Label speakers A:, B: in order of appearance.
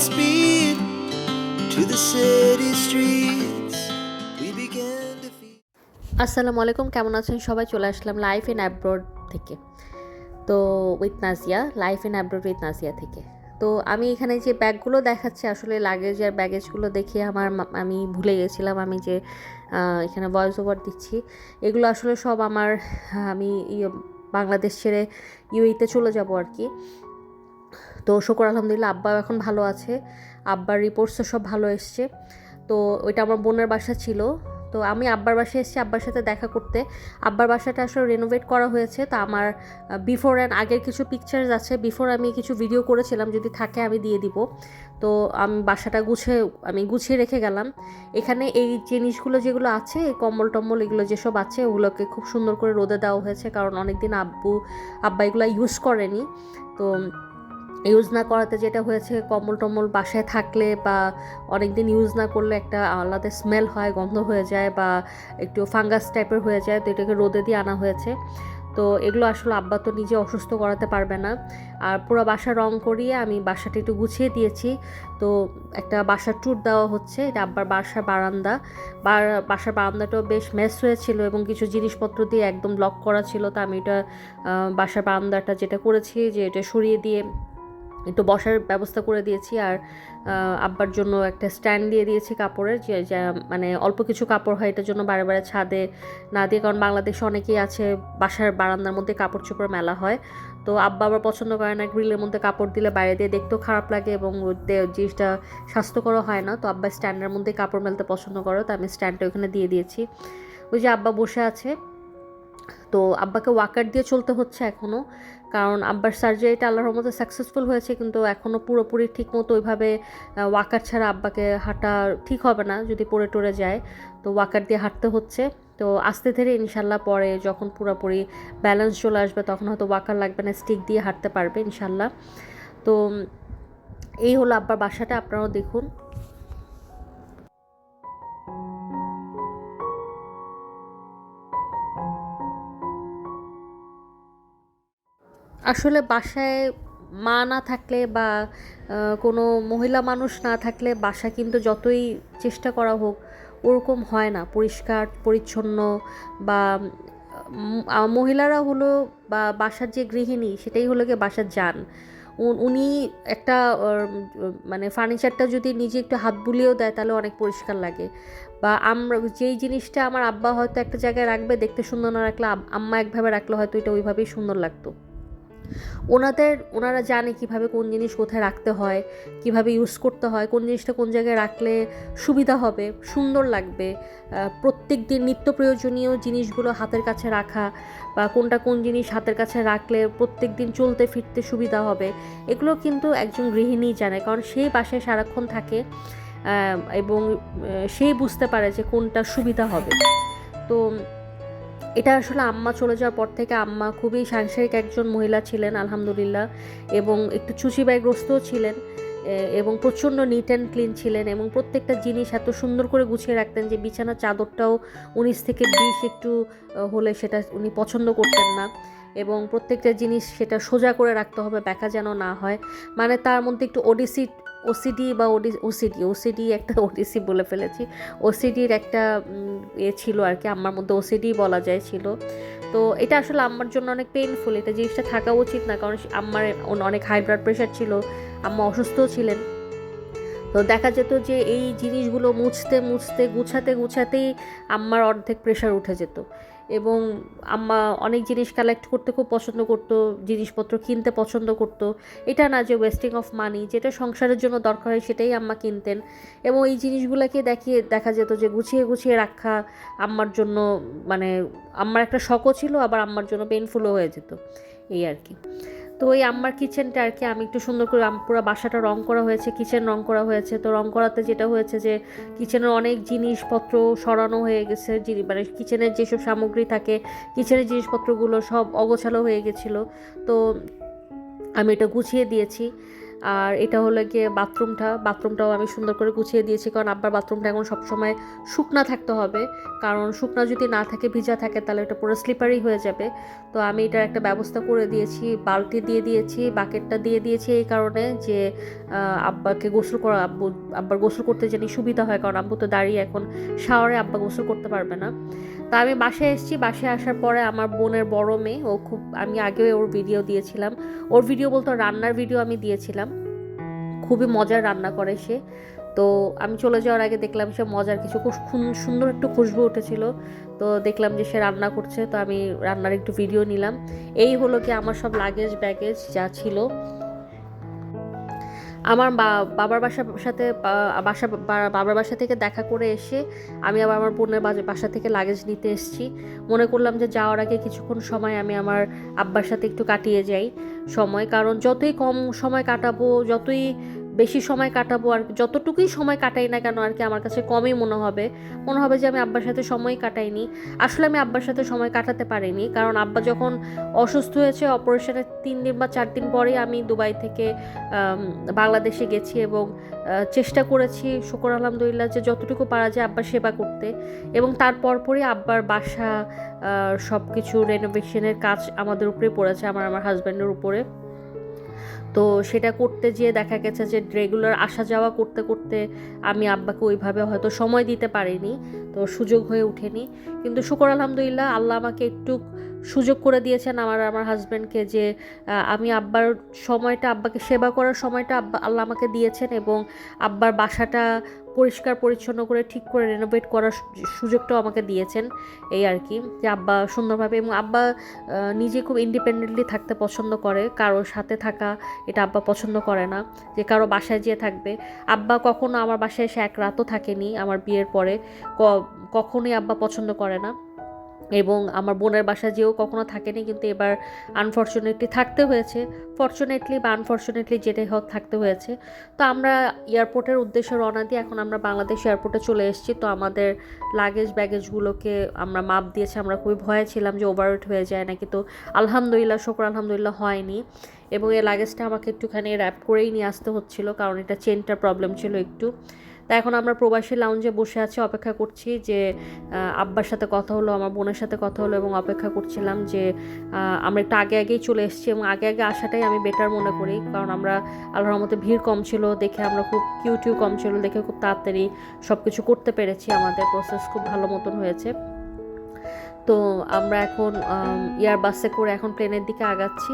A: speed to the city streets. We began to feel.
B: আসসালামু আলাইকুম, কেমন আছেন সবাই চলে আসলাম লাইফ ইন অ্যাব্রোড থেকে তো with Nazia life in abroad with Nazia থেকে তো আমি এখানে যে ব্যাগগুলো দেখাচ্ছি, আসলে লাগেজ আর ব্যাগেজগুলো দেখে আমার আমি ভুলে গেছিলাম আমি যে এখানে ভয়েস ওভার দিচ্ছি এগুলো আসলে সব আমার, আমি ইয়ে বাংলাদেশ ছেড়ে ইউইতে চলে যাব আর কি তো শুকর আলহামদুলিল্লাহ আব্বা এখন ভালো আছে। আব্বার রিপোর্টসও সব ভালো এসছে। তো ওইটা আমার বোনের বাসা ছিল। তো আমি আব্বার বাসায় এসেছি আব্বার সাথে দেখা করতে। আব্বার বাসাটা আসলে রেনোভেট করা হয়েছে। তা আমার বিফোর অ্যান্ড আগের কিছু পিকচার্স আছে। বিফোর আমি কিছু ভিডিও করেছিলাম, যদি থাকে আমি দিয়ে দিব। তো আমি বাসাটা গুছিয়ে আমি গুছিয়ে রেখে গেলাম। এখানে এই জিনিসগুলো যেগুলো আছে, এই কম্বল টম্বল এগুলো যেসব আছে, ওগুলোকে খুব সুন্দর করে রোদে দেওয়া হয়েছে। কারণ অনেকদিন আব্বু, আব্বা এগুলো ইউজ করেনি। তো ইউজ না করাতে যেটা হয়েছে, কম্বল টম্বল বাসায় থাকলে বা অনেক দিন ইউজ না করলে একটা আলাদা স্মেল হয়, গন্ধ হয়ে যায় বা একটু ফাঙ্গাস টাইপের হয়ে যায়, তো এটাকে রোদে দিয়ে আনা হয়েছে। তো এগুলো আসলে আব্বা তো নিজে অসুস্থ করাতে পারবে না। আর পুরো বাসা রং করিয়ে আমি বাসাটা একটু গুছিয়ে দিয়েছি। তো একটা বাসার ট্যুর দেওয়া হচ্ছে, এটা আব্বার বাসার বারান্দা। বার, বাসার বারান্দাটাও বেশ মেস হয়েছিল এবং কিছু জিনিসপত্র দিয়ে একদম লক করা ছিল, তো আমি এটা বাসার বারান্দাটা যেটা করেছি যে এটা সরিয়ে দিয়ে একটু বসার ব্যবস্থা করে দিয়েছি আর আব্বার জন্য একটা স্ট্যান্ড দিয়ে দিয়েছি কাপড়ের, যে মানে অল্প কিছু কাপড় হয় এটার জন্য বারে বারে ছাদে না দিয়ে, কারণ বাংলাদেশে অনেকেই আছে বাসার বারান্দার মধ্যে কাপড় চোপড় মেলা হয়। তো আব্বা আবার পছন্দ করে না গ্রিলের মধ্যে কাপড় দিলে বাইরে দিয়ে দেখতেও খারাপ লাগে এবং জিনিসটা স্বাস্থ্যকরও হয় না। তো আব্বা স্ট্যান্ডের মধ্যে কাপড় মেলতে পছন্দ করে তো আমি স্ট্যান্ডটা ওখানে দিয়ে দিয়েছি। ওই যে আব্বা বসে আছে তো আব্বাকে ওয়াকার দিয়ে চলতে হচ্ছে এখনও কারণ আব্বার সার্জারিটা আল্লাহর রহমতে সাকসেসফুল হয়েছে, কিন্তু এখনও পুরোপুরি ঠিক মতো ওইভাবে ওয়াকার ছাড়া আব্বাকে হাঁটা ঠিক হবে না, যদি পড়ে টরে যায়। তো ওয়াকার দিয়ে হাঁটতে হচ্ছে। তো আস্তে ধীরে ইনশাল্লাহ পরে যখন পুরোপুরি ব্যালেন্স চলে আসবে, তখন হয়তো ওয়াকার লাগবে না স্টিক দিয়ে হাঁটতে পারবে ইনশাল্লাহ তো এই হলো আব্বার বাসাটা, আপনারাও দেখুন। আসলে বাসায় মা না থাকলে বা কোনো মহিলা মানুষ না থাকলে বাসা কিন্তু যতই চেষ্টা করা হোক, ওরকম হয় না। পরিষ্কার, পরিচ্ছন্ন বা মহিলারা হলো বা বাসার যে গৃহিণী, সেটাই হলো গিয়ে বাসার যান। উন- একটা মানে ফার্নিচারটা যদি নিজে একটু হাত বুলিয়েও দেয়, তাহলে অনেক পরিষ্কার লাগে। বা আমরা, যেই জিনিসটা আমার আব্বা হয়তো একটা জায়গায় রাখবে, দেখতে সুন্দর না রাখলে আম্মা একভাবে রাখলে হয়তো এটা ওইভাবেই সুন্দর লাগতো। ওনাদের, ওনারা জানে কীভাবে কোন জিনিস কোথায় রাখতে হয়, কীভাবে ইউজ করতে হয়, কোন জিনিসটা কোন জায়গায় রাখলে সুবিধা হবে, সুন্দর লাগবে প্রত্যেক দিন নিত্য প্রয়োজনীয় জিনিসগুলো হাতের কাছে রাখা বা কোনটা কোন জিনিস হাতের কাছে রাখলে প্রত্যেক দিন চলতে ফিরতে সুবিধা হবে, এগুলো কিন্তু একজন গৃহিণী জানে। কারণ সেই বাসায় সারাক্ষণ থাকে এবং সেই বুঝতে পারে যে কোনটা সুবিধা হবে। তো এটা আসলে আম্মা চলে যাওয়ার পর থেকে আম্মা খুবই সাংসারিক একজন মহিলা ছিলেন, আলহামদুলিল্লাহ, এবং একটু চুচিবাইগ্রস্তও ছিলেন এবং প্রচণ্ড নিট অ্যান্ড ক্লিন ছিলেন, এবং প্রত্যেকটা জিনিস এত সুন্দর করে গুছিয়ে রাখতেন যে বিছানার চাদরটাও উনিশ থেকে বিশ একটু হলে সেটা উনি পছন্দ করতেন না, এবং প্রত্যেকটা জিনিস সেটা সোজা করে রাখতে হবে ব্যাকা যেন না হয়। মানে তার মধ্যে একটু ওডিসি ওসিডি বা ওডি ওসিডি ওসিডি একটা ওডিসি বলে ফেলেছি। ওসিডির একটা এ ছিল আর কি, আমার মধ্যে ওসিডি বলা যায় ছিল। তো এটা আসলে আমার জন্য অনেক পেইনফুল এটা জিনিসটা থাকা উচিত না, কারণ আমার অনেক হাই ব্লাড প্রেশার ছিল, আম্মা অসুস্থও ছিলেন। তো দেখা যেত যে এই জিনিসগুলো মুছতে মুছতে, গুছাতে, গুছাতেই আম্মার অর্ধেক প্রেশার উঠে যেত। এবং আম্মা অনেক জিনিস কালেক্ট করতে খুব পছন্দ করতো, জিনিসপত্র কিনতে পছন্দ করতো। এটা না যে ওয়েস্টিং অফ মানি যেটা সংসারের জন্য দরকার হয় সেটাই আম্মা কিনতেন। এবং এই জিনিসগুলোকে দেখিয়ে দেখা যেত যে গুছিয়ে গুছিয়ে রাখা আম্মার জন্য মানে আম্মার একটা শখও ছিল, আবার আম্মার জন্য পেনফুলও হয়ে যেত। এই আর কি। তো ওই আম্মার কিচেনটা আর কি আমি একটু সুন্দর করে পুরো বাসাটা রং করা হয়েছে কিচেন রং করা হয়েছে। তো রং করাতে যেটা হয়েছে যে কিচেনের অনেক জিনিসপত্র সরানো হয়ে গেছে মানে কিচেনের যেসব সামগ্রী থাকে কিচেনের জিনিসপত্রগুলো সব অগোছালো হয়ে গেছিল। তো আমি এটা গুছিয়ে দিয়েছি। আর এটা হলো গিয়ে বাথরুমটা। বাথরুমটাও আমি সুন্দর করে গুছিয়ে দিয়েছি কারণ আব্বার বাথরুমটা এখন সবসময় শুকনা থাকতে হবে। কারণ শুকনা যদি না থাকে, ভিজা থাকে, তাহলে এটা পুরো স্লিপারি হয়ে যাবে। তো আমি এটার একটা ব্যবস্থা করে দিয়েছি, বালতি দিয়ে দিয়েছি, বাকেটটা দিয়ে দিয়েছি এই কারণে যে আব্বাকে গোসল করা, আব্বু, আব্বার গোসল করতে জানি সুবিধা হয়, কারণ আব্বু তো দাঁড়িয়ে এখন শাওয়ারে আব্বা গোসল করতে পারবে না। তা আমি বাসায় এসেছি, বাসায় আসার পরে আমার বোনের বড় মেয়ে, ও খুব, আমি আগেও ওর ভিডিও দিয়েছিলাম। ওর ভিডিও বলতে রান্নার ভিডিও আমি দিয়েছিলাম। খুবই মজার রান্না করে সে। তো আমি চলে যাওয়ার আগে দেখলাম সে মজার কিছু খুব সুন্দর একটু খুশবু উঠেছিল। তো দেখলাম যে সে রান্না করছে, তো আমি রান্নার একটু ভিডিও নিলাম। এই হলো কি আমার সব লাগেজ ব্যাগেজ যা ছিল। আমার বাবার বাসার সাথে বাসা বাবার বাসা থেকে দেখা করে এসে আমি আবার আমার বোনের বাসা থেকে লাগেজ নিতে এসেছি। মনে করলাম যে যাওয়ার আগে কিছুক্ষণ সময় আমি আমার আব্বার সাথে একটু কাটিয়ে যাই সময়। কারণ যতই কম সময় কাটাবো, যতই বেশি সময় কাটাবো আর যতটুকুই সময় কাটাই না কেন আর কি আমার কাছে কমই মনে হবে। মনে হবে যে আমি আব্বার সাথে সময় কাটাইনি। আসলে আমি আব্বার সাথে সময় কাটাতে পারিনি। কারণ আব্বা যখন অসুস্থ হয়েছে, অপারেশনের তিন দিন বা চার দিন পরে আমি দুবাই থেকে বাংলাদেশে গেছি এবং চেষ্টা করেছি শুকর আলহামদুলিল্লাহ যে যতটুকু পারা যায় আব্বার সেবা করতে। এবং তারপর পরই আব্বার বাসা সব কিছু রেনোভেশনের কাজ আমাদের উপরে পড়েছে, আমার আমার হাজব্যান্ডের উপরে। তো সেটা করতে যেয়ে দেখা গেছে যে রেগুলার আসা যাওয়া করতে করতে আমি আব্বাকে ওইভাবে হয়তো সময় দিতে পারিনি, তো সুযোগ হয়ে ওঠেনি। কিন্তু শুকর আলহামদুলিল্লাহ আল্লাহ আমাকে একটু সুযোগ করে দিয়েছেন আমার আমার হাজব্যান্ডকে যে আমি আব্বার সময়টা, আব্বাকে সেবা করার সময়টা আব্বা, আল্লাহ আমাকে দিয়েছেন এবং আব্বার বাসাটা পরিষ্কার, পরিচ্ছন্ন করে, ঠিক করে রেনোভেট করার সুযোগটাও আমাকে দিয়েছেন। এই আর কি, যে আব্বা সুন্দরভাবে এবং আব্বা নিজে খুব ইন্ডিপেন্ডেন্টলি থাকতে পছন্দ করে কারোর সাথে থাকা এটা আব্বা পছন্দ করে না, যে কারও বাসায় যেয়ে থাকবে। আব্বা কখনো আমার বাসায় এসে এক রাতও থাকেনি আমার বিয়ের পরে কখনোই আব্বা পছন্দ করে না। এবং আমার বোনের বাসা যেও কখনো থাকেনি, কিন্তু এবার আনফর্চুনেটলি থাকতে হয়েছে। ফর্চুনেটলি বা আনফর্চুনেটলি যেটাই হোক থাকতে হয়েছে। তো আমরা এয়ারপোর্টের উদ্দেশ্যে রওনা দিয়ে এখন আমরা বাংলাদেশ এয়ারপোর্টে চলে এসেছি। তো আমাদের লাগেজ ব্যাগেজগুলোকে আমরা মাপ দিয়েছি। আমরা খুবই ভয়ে ছিলাম যে ওভারওয়েট হয়ে যায় নাকি। তো আলহামদুলিল্লাহ, শকর আলহামদুলিল্লাহ হয়নি। এবং এই লাগেজটা আমাকে একটুখানি র্যাপ করেই নিয়ে আসতে হচ্ছিল, কারণ এটা চেনটার প্রবলেম ছিল একটু। তা এখন আমরা প্রবাসী লাউঞ্জে বসে আছি, অপেক্ষা করছি যে আব্বার সাথে কথা হলো, আমার বোনের সাথে কথা হলো এবং অপেক্ষা করছিলাম যে আমরা একটু আগে আগেই চলে এসেছি এবং আগে আগে আসাটাই আমি বেটার মনে করি। কারণ আমরা আল্লাহর মতো ভিড় কম ছিল, দেখে আমরা খুব কিউ টিউ কম ছিল, দেখে খুব তাড়াতাড়ি সব কিছু করতে পেরেছি, আমাদের প্রসেস খুব ভালো মতন হয়েছে। তো আমরা এখন এয়ার বাসে করে এখন প্লেনের দিকে আগাচ্ছি।